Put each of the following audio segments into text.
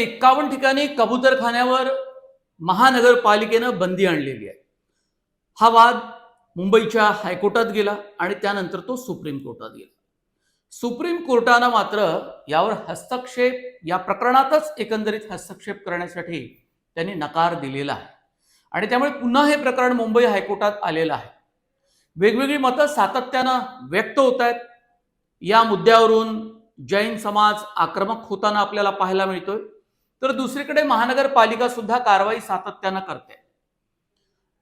एक्कावन्न ठिकाणी कबूतरखान्यावर महानगरपालिकेनं बंदी आणलेली आहे. हा वाद मुंबईच्या हायकोर्टात गेला आणि त्यानंतर तो सुप्रीम कोर्टात गेला. सुप्रीम कोर्टानं मात्र यावर हस्तक्षेप या प्रकरणातच एकंदरीत हस्तक्षेप करण्यासाठी त्यांनी नकार दिलेला आहे. आणि त्यामुळे पुन्हा हे प्रकरण मुंबई हायकोर्टात आलेलं आहे. वेगवेगळी मतं सातत्यानं व्यक्त होत आहेत. या मुद्द्यावरून जैन समाज आक्रमक होताना आपल्याला पाहायला मिळतोय. तर दुसरीकडे महानगरपालिका सुद्धा कारवाई सातत्यानं करते.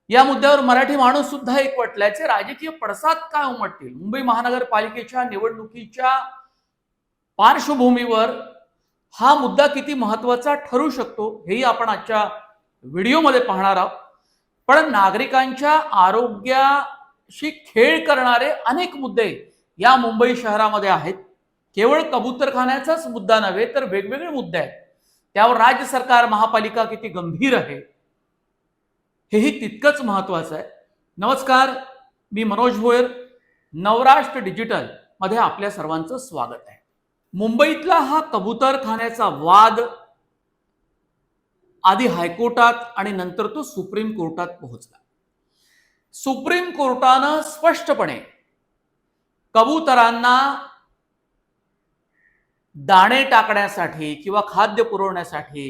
या मुद्द्यावर मराठी माणूस सुद्धा एकवटल्याचे राजकीय पडसाद काय उमटतील? मुंबई महानगरपालिकेच्या निवडणुकीच्या पार्श्वभूमीवर हा मुद्दा किती महत्त्वाचा ठरू शकतो हेही आपण आजच्या व्हिडिओमध्ये पाहणार आहोत. पण नागरिकांच्या आरोग्याशी खेळ करणारे अनेक मुद्दे या मुंबई शहरामध्ये आहेत. केवळ कबूतरखान्याचाच मुद्दा नव्हे तर वेगवेगळे मुद्दे आहेत. त्यावर राज्य सरकार महापालिका किती गंभीर आहे हेही तितकंच महत्वाचं आहे. नमस्कार मी मनोज भोयर. नवराष्ट्र डिजिटलमध्ये आपल्या सर्वांचं स्वागत आहे. मुंबईतला हा कबूतरखान्याचा वाद आधी हायकोर्टात आणि नंतर तो सुप्रीम कोर्टात पोहोचला. सुप्रीम कोर्टानं स्पष्टपणे कबूतरांना दाणे टाकण्यासाठी किंवा खाद्य पुरवण्यासाठी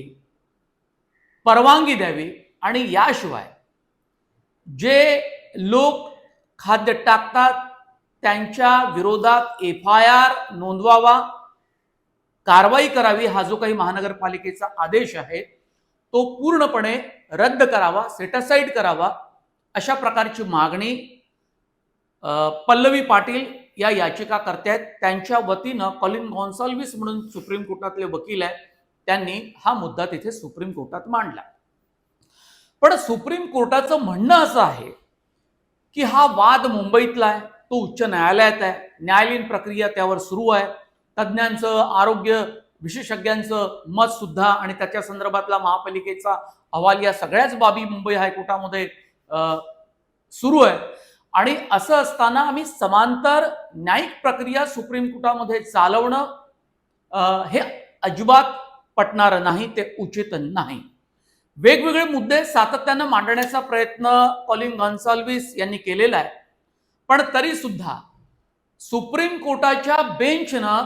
परवानगी द्यावी आणि याशिवाय जे लोक खाद्य टाकतात त्यांच्या विरोधात एफ आय आर नोंदवावा कारवाई करावी हा जो काही महानगरपालिकेचा आदेश आहे तो पूर्णपणे रद्द करावा सेटासाईड करावा अशा प्रकारची मागणी पल्लवी पाटील या याचिकाकर्त्या आहेत. त्यांच्या वतीनं कॉलिन गॉन्सॉल्विस म्हणून सुप्रीम कोर्टातले वकील आहेत. त्यांनी हा मुद्दा तिथे सुप्रीम कोर्टात मांडला. पण सुप्रीम कोर्टाचं म्हणणं असं आहे की हा वाद मुंबईतला आहे. तो उच्च न्यायालयात आहे. न्यायालयीन प्रक्रिया त्यावर सुरू आहे. तज्ज्ञांचं आरोग्य विशेषज्ञांचं मत सुद्धा आणि त्याच्या संदर्भातला महापालिकेचा अहवाल या सगळ्याच बाबी मुंबई हायकोर्टामध्ये सुरू आहे. आणि असं असताना आम्ही समांतर न्यायिक प्रक्रिया सुप्रीम कोर्टामध्ये चालवणं हे अजिबात पटणारं नाही ते उचित नाही. वेगवेगळे मुद्दे सातत्यानं मांडण्याचा प्रयत्न कॉलिंग गॉन्साल्विस यांनी केलेला आहे. पण तरी सुद्धा सुप्रीम कोर्टाच्या बेंचनं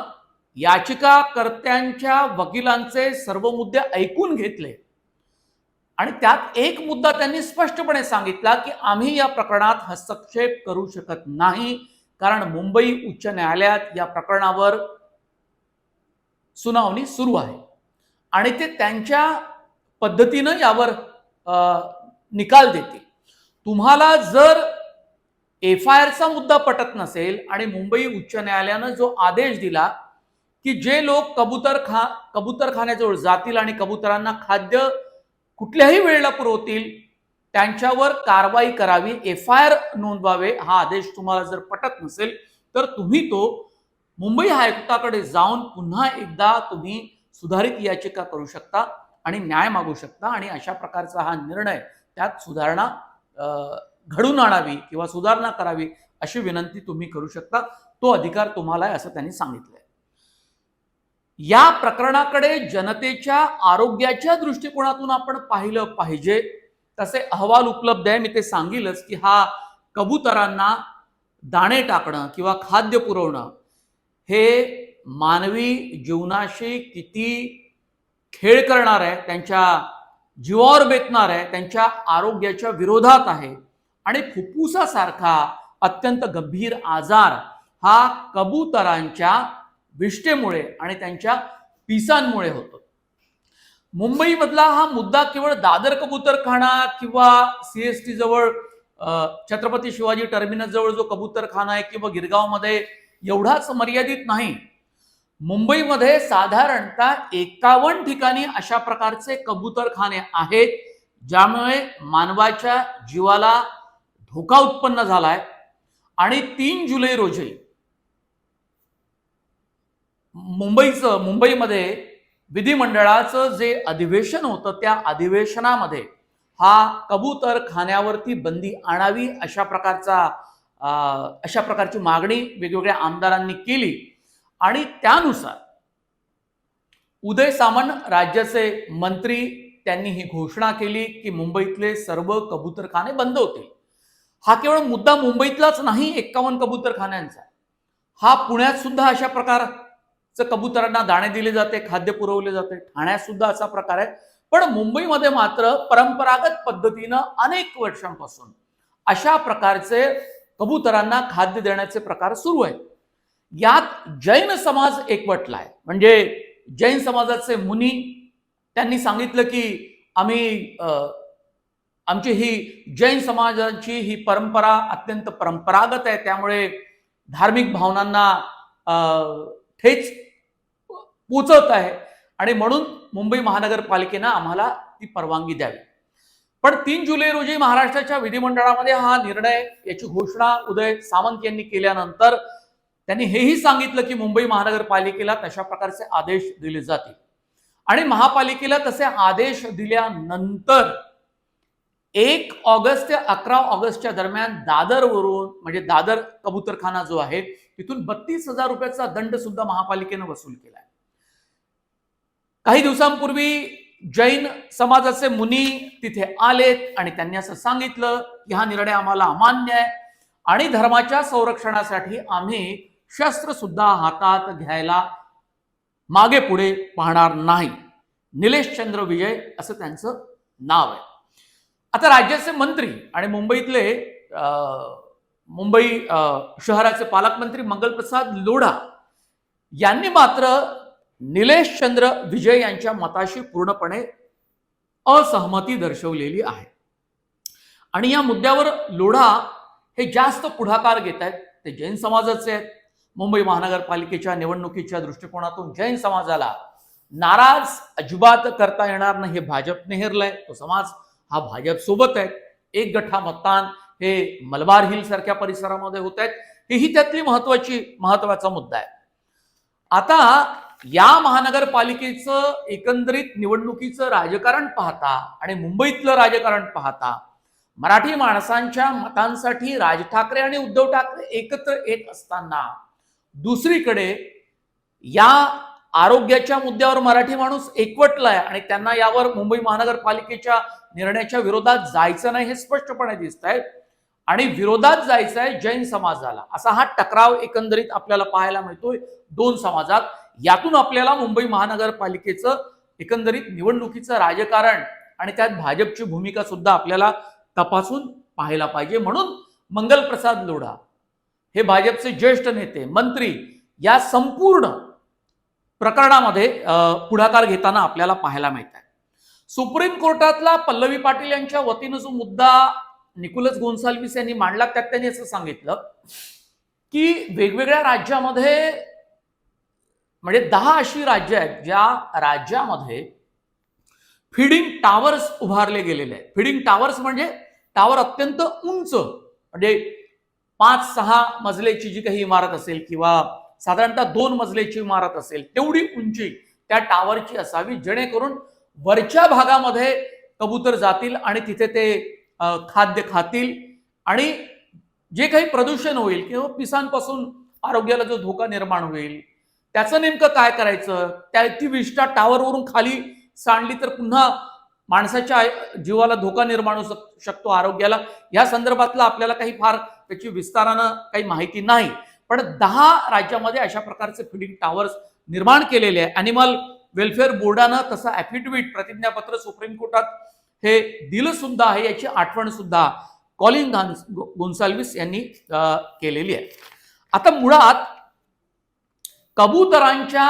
याचिकाकर्त्यांच्या वकिलांचे सर्व मुद्दे ऐकून घेतले. आणि त्यात एक मुद्दा त्यांनी स्पष्टपणे सांगितला की आम्ही या प्रकरणात हस्तक्षेप करू शकत नाही कारण मुंबई उच्च न्यायालयात या प्रकरणावर सुनावणी सुरू आहे. आणि ते त्यांच्या पद्धतीनं यावर निकाल देतील. तुम्हाला जर एफ आय आरचा मुद्दा पटत नसेल आणि मुंबई उच्च न्यायालयानं जो आदेश दिला की जे लोक कबूतर खा कबूतरखान्याजवळ जातील आणि कबुतरांना खाद्य कुठल्याही वेळेला पुरवतील त्यांच्यावर कारवाई करावी एफ आय आर नोंदवावे हा आदेश तुम्हाला जर पटत नसेल तर तुम्ही तो मुंबई हायकोर्टाकडे जाऊन पुन्हा एकदा तुम्ही सुधारित याचिका करू शकता आणि न्याय मागू शकता आणि अशा प्रकारचा हा निर्णय त्यात सुधारणा घडून आणावी किंवा सुधारणा करावी अशी विनंती तुम्ही करू शकता. तो अधिकार तुम्हाला आहे असं त्यांनी सांगितलंय. या प्रकरणाकडे जनतेच्या आरोग्याच्या दृष्टिकोनातून आपण पाहिलं पाहिजे. तसे अहवाल उपलब्ध आहे. मी ते सांगेलच की हा कबुतरांना दाणे टाकणं किंवा खाद्य पुरवणं हे मानवी जीवनाशी किती खेळ करणार आहे त्यांच्या जीवावर बेतणार आहे त्यांच्या आरोग्याच्या विरोधात आहे. आणि फुफ्फुसासारखा अत्यंत गंभीर आजार हा कबुतरांच्या विष्ठेमुळे आणि त्यांच्या पिसांमुळे होतो. मुंबईमधला हा मुद्दा केवळ दादर कबूतरखाना किंवा सी एस टी जवळ छत्रपती शिवाजी टर्मिनस जवळ जो कबूतरखाना आहे किंवा गिरगावमध्ये एवढाच मर्यादित नाही. मुंबईमध्ये साधारणतः एकावन्न ठिकाणी अशा प्रकारचे कबूतरखाने आहेत ज्यामुळे मानवाच्या जीवाला धोका उत्पन्न झालाय. आणि तीन जुलै रोजी मुंबईचं मुंबईमध्ये विधिमंडळाचं जे अधिवेशन होतं त्या अधिवेशनामध्ये हा कबूतर खाण्यावरती बंदी आणावी अशा प्रकारचा अशा प्रकारची मागणी वेगवेगळ्या आमदारांनी केली. आणि त्यानुसार उदय सामंत राज्याचे मंत्री त्यांनी ही घोषणा केली की मुंबईतले सर्व कबूतरखाने बंद होतील. हा केवळ मुद्दा मुंबईतलाच नाही एक्कावन्न कबूतरखान्यांचा. हा पुण्यात सुद्धा अशा प्रकार कबुतरांना दाणे दिले जाते खाद्य पुरवले जाते. ठाण्यात सुद्धा असा प्रकार आहे. पण मुंबईमध्ये मात्र परंपरागत पद्धतीनं अनेक वर्षांपासून अशा प्रकारचे कबुतरांना खाद्य देण्याचे प्रकार सुरू आहेत. यात जैन समाज एकवटलाय. म्हणजे जैन समाजाचे मुनी त्यांनी सांगितलं की आम्ही आमची ही जैन समाजाची ही परंपरा अत्यंत परंपरागत आहे. त्यामुळे धार्मिक भावनांना ठेच पोचत आहे. आणि म्हणून मुंबई महानगरपालिकेनं आम्हाला ती परवानगी द्यावी. पण तीन जुलै रोजी महाराष्ट्राच्या विधिमंडळामध्ये हा निर्णय याची घोषणा उदय सामंत यांनी केल्यानंतर त्यांनी हेही सांगितलं की मुंबई महानगरपालिकेला तशा प्रकारचे आदेश दिले जातील. आणि महापालिकेला तसे आदेश दिल्यानंतर एक ऑगस्ट ते अकरा ऑगस्टच्या दरम्यान दादरवरून म्हणजे दादर कबूतरखाना जो आहे तिथून बत्तीस हजार रुपयाचा दंड सुद्धा महापालिकेनं वसूल केलाय. काही दिवसांपूर्वी जैन समाजाचे मुनी तिथे आलेत आणि त्यांनी असं सांगितलं की हा निर्णय आम्हाला अमान्य आहे आणि धर्माच्या संरक्षणासाठी आम्ही शस्त्र सुद्धा हातात घ्यायला मागे पुढे पाहणार नाही. निलेश चंद्र विजय असं त्यांचं नाव आहे. आता राज्याचे मंत्री आणि मुंबईतले अं, मुंबई अं, शहराचे पालकमंत्री मंगलप्रसाद लोढा यांनी मात्र निलेश चंद्र विजय यांच्या मताशी पूर्णपणे असहमती दर्शवलेली आहे. आणि या मुद्द्यावर लोढा हे जास्त पुढाकार घेत आहेत ते जैन समाजाचे आहेत. मुंबई महानगरपालिकेच्या निवडणुकीच्या दृष्टिकोनातून जैन समाजाला नाराज अजिबात करता येणार नाही हे भाजप हेरलंय तो समाज हा भाजप सोबत आहे. एक गठा मतदान हे मलबार हिल सारख्या परिसरामध्ये होत आहेत. हेही त्यातली महत्वाची महत्त्वाचा मुद्दा आहे. आता या महानगरपालिकेचं एकंदरीत निवडणुकीचं राजकारण पाहता आणि मुंबईतलं राजकारण पाहता मराठी माणसांच्या मतांसाठी राज ठाकरे आणि उद्धव ठाकरे एकत्र येत असताना दुसरीकडे या आरोग्याच्या मुद्द्यावर मराठी माणूस एकवटलाय आणि त्यांना यावर मुंबई महानगरपालिकेच्या निर्णयाच्या विरोधात जायचं नाही हे स्पष्टपणे दिसत आहे आणि विरोधात जायचं आहे जैन समाजाला. असा हा टकराव एकंदरीत आपल्याला पाहायला मिळतोय दोन समाजात. यातून आपल्याला मुंबई महानगरपालिकेचं एकंदरीत निवडणुकीचं राजकारण आणि त्यात भाजपची भूमिका सुद्धा आपल्याला तपासून पाहायला पाहिजे. म्हणून मंगलप्रसाद लोढा हे भाजपचे ज्येष्ठ नेते मंत्री या संपूर्ण प्रकरणामध्ये पुढाकार घेताना आपल्याला पाहायला मिळत आहे सुप्रीम कोर्टातला पल्लवी पाटील यांच्या वतीनं जो मुद्दा निकोलस गोन्साल्विस यांनी मांडला त्यात त्यांनी असं सांगितलं की वेगवेगळ्या राज्यामध्ये म्हणजे दहा अशी राज्य आहेत ज्या राज्यामध्ये फिडिंग टावर्स उभारले गेलेले आहेत. फिडिंग टावर्स म्हणजे टावर अत्यंत उंच म्हणजे पाच सहा मजल्याची जी काही इमारत असेल किंवा साधारणतः दोन मजल्याची इमारत असेल तेवढी उंची त्या टावरची असावी जेणेकरून वरच्या भागामध्ये कबूतर जातील आणि तिथे ते खाद्य खातील आणि जे काही प्रदूषण होईल किंवा पिसांपासून आरोग्याला जो धोका निर्माण होईल त्याचं नेमकं काय करायचं? त्या ती विष्ठा टावरवरून खाली सांडली तर पुन्हा माणसाच्या जीवाला धोका निर्माण होऊ शकतो आरोग्याला. या संदर्भातलं आपल्याला काही फार त्याची विस्तारानं काही माहिती नाही. पण दहा राज्यामध्ये अशा प्रकारचे फिडिंग टावर्स निर्माण केलेले आहे. अॅनिमल वेलफेअर बोर्डानं तसं ॲफिडेव्हिट प्रतिज्ञापत्र सुप्रीम कोर्टात हे दिलं सुद्धा आहे याची आठवण सुद्धा कॉलिन गान्स- गोन्साल्विस यांनी केलेली आहे. आता मुळात कबुतरांच्या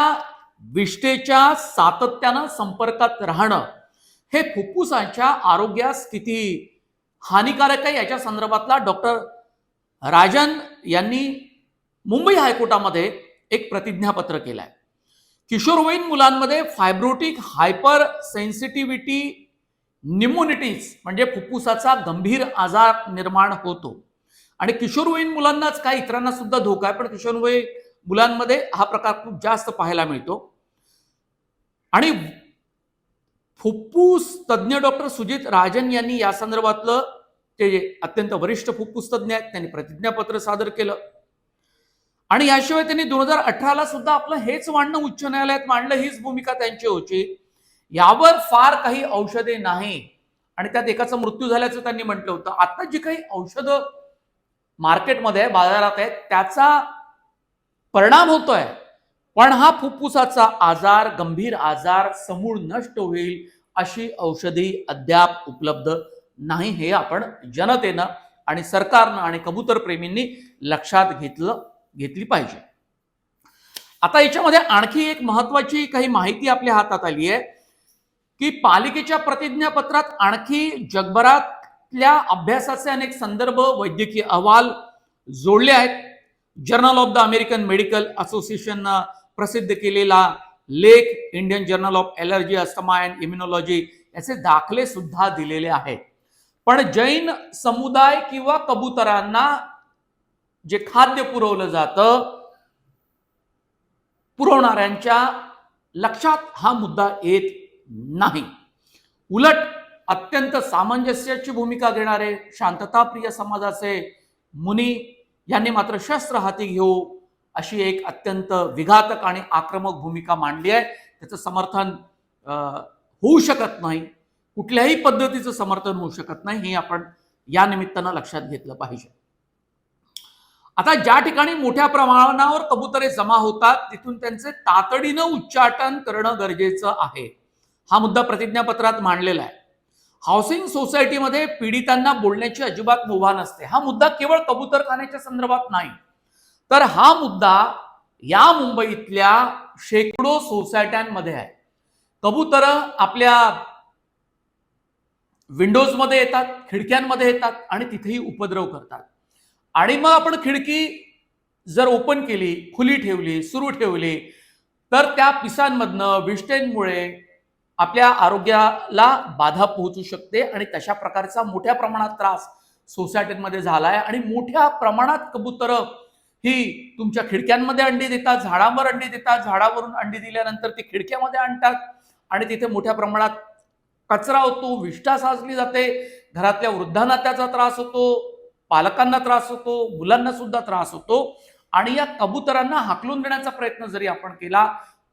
विष्ठेच्या सातत्यानं संपर्कात राहणं हे फुफ्फुसांच्या आरोग्यास किती हानिकारक आहे. याच्या संदर्भातला डॉक्टर राजन यांनी मुंबई हायकोर्टामध्ये एक प्रतिज्ञापत्र केलं आहे किशोरवयीन मुलांमध्ये फायब्रोटिक हायपर सेन्सिटिव्हिटी निमोनिटीज म्हणजे फुफ्फुसाचा गंभीर आजार निर्माण होतो. आणि किशोरवयीन मुलांनाच काय इतरांना सुद्धा धोका आहे पण किशोरवयीन मुलांमध्ये हा प्रकार खूप जास्त पाहायला मिळतो. आणि फुफ्फुस तज्ज्ञ डॉक्टर सुजित राजन यांनी या संदर्भातलं ते अत्यंत वरिष्ठ फुफ्फुस तज्ज्ञ आहेत त्यांनी प्रतिज्ञापत्र सादर केलं. आणि याशिवाय त्यांनी दोन हजार अठराला सुद्धा आपलं हेच मांडणं उच्च न्यायालयात मांडलं हीच भूमिका त्यांची होती. यावर फार काही औषधे नाही. आणि त्यात एकाचा मृत्यू झाल्याचं त्यांनी म्हटलं होतं. आता जी काही औषधं मार्केटमध्ये बाजारात आहेत त्याचा परिणाम होतोय. पण हा फुफ्फुसाचा आजार गंभीर आजार समूळ नष्ट होईल अशी औषधी अद्याप उपलब्ध नाही हे आपण जनतेनं आणि सरकारनं आणि कबूतर प्रेमींनी लक्षात घेतलं घेतली पाहिजे. आता याच्यामध्ये आणखी एक महत्वाची काही माहिती आपल्या हातात आली आहे. की पालिकेच्या प्रतिज्ञापत्रात आणखी जगभरातल्या अभ्यासाचे अनेक संदर्भ वैद्यकीय अहवाल जोडले आहेत. Journal of the American Medical Association प्रसिद्ध केलेला लेख Indian journal of allergy asthma and immunology याचे दाखले सुद्धा दिलेले आहेत. पण जैन समुदाय किंवा कबुतरांना जे खाद्य पुरवलं जातं पुरवणाऱ्यांच्या लक्षात हा मुद्दा येत नाही. उलट अत्यंत सामंजस्याची भूमिका घेणारे शांतताप्रिय समाजाचे मुनी यांनी मात्र शस्त्र हाती घेऊ अशी एक अत्यंत विघातक आणि आक्रमक भूमिका मांडली आहे. त्याचं समर्थन अं, होऊ शकत नाही. कुठल्याही पद्धतीचं समर्थन होऊ शकत नाही. हे आपण या निमित्तानं लक्षात घेतलं पाहिजे. आता ज्या ठिकाणी मोठ्या प्रमाणावर कबुतरे जमा होतात तिथून त्यांचे तातडीनं उच्चाटन करणं गरजेचं आहे. हा मुद्दा प्रतिज्ञापत्रात मांडलेला आहे. हाऊसिंग सोसायटीमध्ये पीडितांना बोलण्याची अजिबात मुभा नसते. हा मुद्दा केवळ कबुतरखान्याच्या संदर्भात नाही. तर हा मुद्दा या मुंबईतल्या शेकडो सोसायट्यांमध्ये आहे. कबूतर आपल्या विंडोजमध्ये येतात खिडक्यांमध्ये येतात आणि तिथेही उपद्रव करतात. आणि मग आपण खिडकी जर ओपन केली खुली ठेवली सुरू ठेवली तर त्या पिसांमधनं विष्टेंमुळे आपल्या आरोग्याला बाधा पोहोचू शकते आणि तशा प्रकारचा मोठ्या प्रमाणात त्रास सोसायटीमध्ये झाला आहे आणि मोठ्या प्रमाणात कबुतरं ही तुमच्या खिडक्यांमध्ये अंडी देतात झाडांवर अंडी देतात. झाडावरून अंडी दिल्यानंतर ती खिडक्यामध्ये आणतात आणि तिथे मोठ्या प्रमाणात कचरा होतो विष्ठा साचली जाते. घरातल्या वृद्धांना त्याचा त्रास होतो पालकांना त्रास होतो मुलांना सुद्धा त्रास होतो. आणि या कबुतरांना हाकलून देण्याचा प्रयत्न जरी आपण केला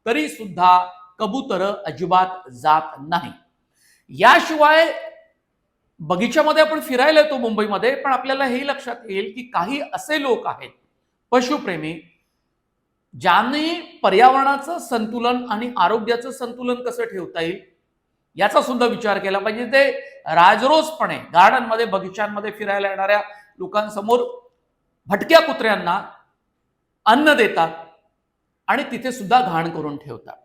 तरी सुद्धा कबूतर अजिबात जात नाही. याशिवाय बगीच्यामध्ये आपण फिरायला येतो मुंबईमध्ये पण आपल्याला हे लक्षात येईल की काही असे लोक आहेत पशुप्रेमी ज्यांनी पर्यावरणाचं संतुलन आणि आरोग्याचं संतुलन कसं ठेवता येईल याचा सुद्धा विचार केला पाहिजे. ते राजरोसपणे गार्डनमध्ये बगीचांमध्ये फिरायला येणाऱ्या लोकांसमोर भटक्या कुत्र्यांना अन्न देतात आणि तिथे सुद्धा घाण करून ठेवतात.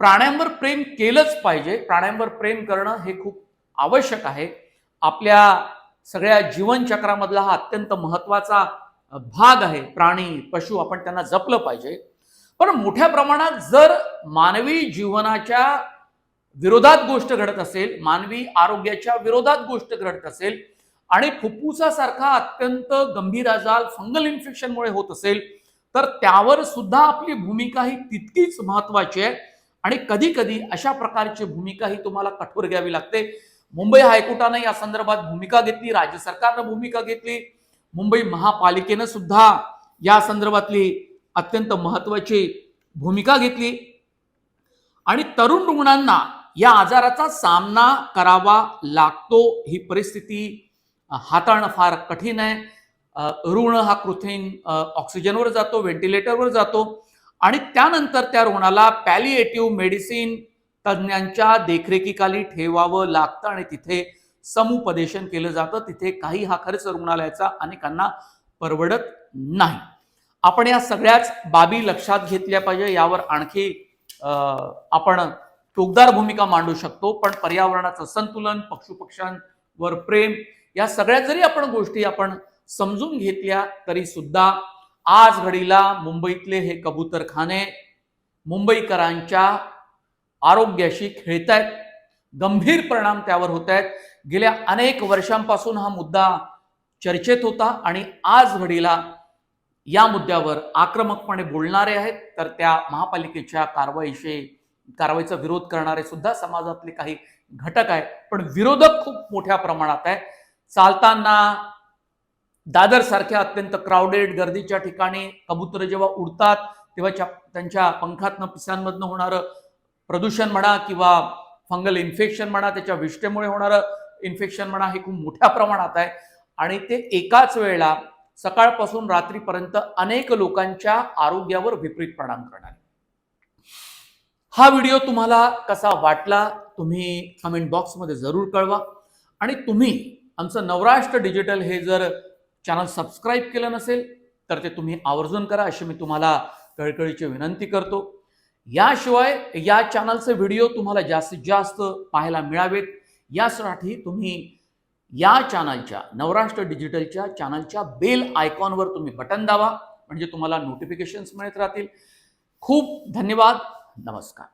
प्राण्यांवर प्रेम केलंच पाहिजे. प्राण्यांवर प्रेम करणं हे खूप आवश्यक आहे. आपल्या सगळ्या जीवनचक्रामधला हा अत्यंत महत्त्वाचा भाग आहे. प्राणी पशु आपण त्यांना जपलं पाहिजे. पण मोठ्या प्रमाणात जर मानवी जीवनाच्या विरोधात गोष्ट घडत असेल मानवी आरोग्याच्या विरोधात गोष्ट घडत असेल आणि फुफ्फुसासारखा अत्यंत गंभीर आजार फंगल इन्फेक्शनमुळे होत असेल तर त्यावर सुद्धा आपली भूमिका ही तितकीच महत्वाची आहे. आणि कधी कधी अशा प्रकारची भूमिका ही तुम्हाला कठोर घ्यावी लागते. मुंबई हायकोर्टानं या संदर्भात भूमिका घेतली राज्य सरकारनं भूमिका घेतली मुंबई महापालिकेनं सुद्धा या संदर्भातली अत्यंत महत्वाची भूमिका घेतली. आणि तरुण रुग्णांना या आजाराचा सामना करावा लागतो ही परिस्थिती हाताळणं फार कठीण आहे. रुग्ण हा कृत्रिम ऑक्सिजनवर जातो व्हेंटिलेटरवर जातो. आणि त्यानंतर त्या रुग्णाला पॅलिएटिव्ह मेडिसिन तज्ज्ञांच्या देखरेखीखाली ठेवावं लागतं आणि तिथे समुपदेशन केलं जातं. तिथे काही हा खर्च रुग्णालयाचा अनेकांना परवडत नाही. आपण या सगळ्याच बाबी लक्षात घेतल्या पाहिजे. यावर आणखी आपण टोकदार भूमिका मांडू शकतो. पण पर्यावरणाचं संतुलन पक्षुपक्ष्यांवर प्रेम या सगळ्या जरी आपण गोष्टी आपण समजून घेतल्या तरी सुद्धा आज घडीला मुंबईतले हे कबूतरखाने मुंबईकरांच्या आरोग्याशी खेळत आहेत गंभीर परिणाम त्यावर होत आहेत गेल्या अनेक वर्षांपासून हा मुद्दा चर्चेत होता आणि आज घडीला या मुद्द्यावर आक्रमकपणे बोलणारे आहेत. तर त्या महापालिकेच्या कारवाईशी कारवाईचा विरोध करणारे सुद्धा समाजातले काही घटक आहेत. पण विरोधक खूप मोठ्या प्रमाणात आहे चालताना दादर सारख्या अत्यंत क्राउडेड गर्दीच्या ठिकाणी कबुतर जेव्हा उडतात तेव्हा त्यांच्या पंखातनं पिसांमधनं होणारं प्रदूषण म्हणा किंवा फंगल इन्फेक्शन म्हणा त्याच्या विष्ठेमुळे होणारं इन्फेक्शन म्हणा हे खूप मोठ्या प्रमाणात आहे आणि ते एकाच वेळेला सकाळपासून रात्रीपर्यंत अनेक लोकांच्या आरोग्यावर विपरीत परिणाम करणार आहे. हा व्हिडिओ तुम्हाला कसा वाटला तुम्ही कमेंट बॉक्समध्ये जरूर कळवा आणि तुम्ही आमचं नवराष्ट्र डिजिटल हे जर चॅनल सबस्क्राईब केलं नसेल तर ते तुम्ही आवर्जून करा अशी मी तुम्हाला कळकळीची विनंती करतो. याशिवाय या चॅनलचे व्हिडिओ तुम्हाला जास्तीत जास्त पाहायला मिळावेत. यासाठी तुम्ही या चॅनलच्या नवराष्ट्र डिजिटलच्या चॅनलच्या बेल आयकॉनवर तुम्ही बटन दाबा म्हणजे तुम्हाला नोटिफिकेशन्स मिळत राहतील. खूप धन्यवाद. नमस्कार.